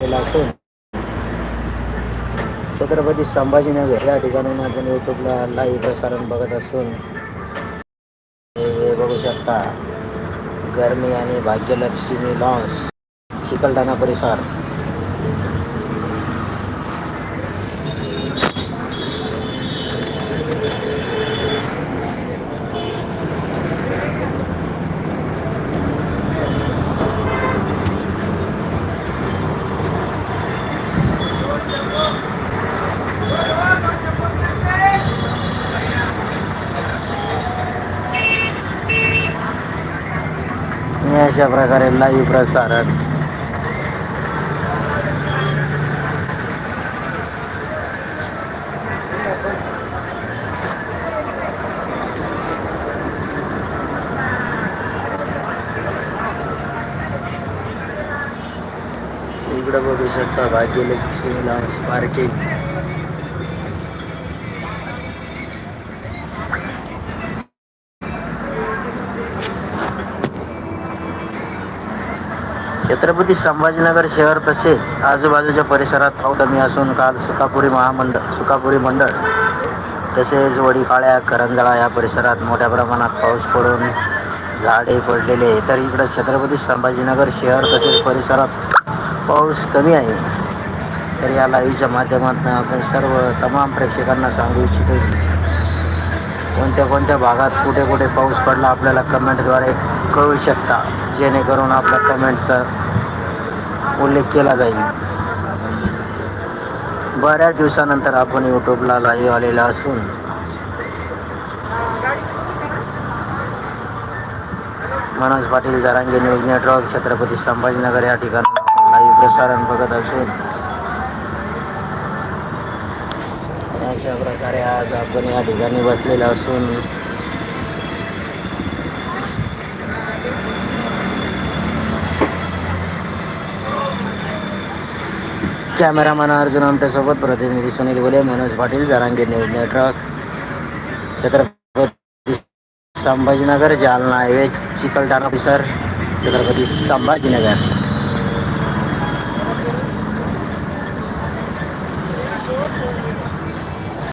केला असून छत्रपती संभाजीनगर या ठिकाणून आपण यूट्यूबला लाईव्ह प्रसारण बघत असून हे बघू शकता गर्मी आणि भाग्यलक्ष्मी लॉन्स चिकलठाणा परिसर. आणि अशा प्रकारे लाईव्ह प्रसारण. इकडं बघू शकता भाग्यलक्ष्मी लॉन्स पार्किंग छत्रपती संभाजीनगर शहर तसेच आजूबाजूच्या परिसरात पाऊस कमी असून काल सुकापुरी महामंडळ सुकापुरी मंडळ तसेच वडीपाळ्या करंजळा या परिसरात मोठ्या प्रमाणात पाऊस पडून झाडे पडलेले तर इकडं छत्रपती संभाजीनगर शहर तसेच परिसरात पाऊस कमी आहे. तर या लाईव्हच्या माध्यमातून आपण सर्व तमाम प्रेक्षकांना सांगू इच्छितो. कोणत्या कोणत्या भागात कुठे कुठे पाऊस पडला आपल्याला कमेंटद्वारे कळू शकता जेणेकरून आपल्या कमेंटचा उल्लेख केला जाईल. बऱ्याच दिवसानंतर आपण यूट्यूबला लाईव्ह आलेला असून. मनोज पाटील जारांगे न्यूज नेटवर्क छत्रपती संभाजीनगर या ठिकाणी लाईव्ह प्रसारण बघत असून. अशा प्रकारे आज आपण या ठिकाणी बसलेलो असून. कॅमेरामॅन अर्जुन आमच्यासोबत प्रतिनिधी Sunil Bole Manoj Patil Jarange news network. Chhatrapati Sambhajinagar Jalna highway Chikalthana officer Chhatrapati Sambhajinagar.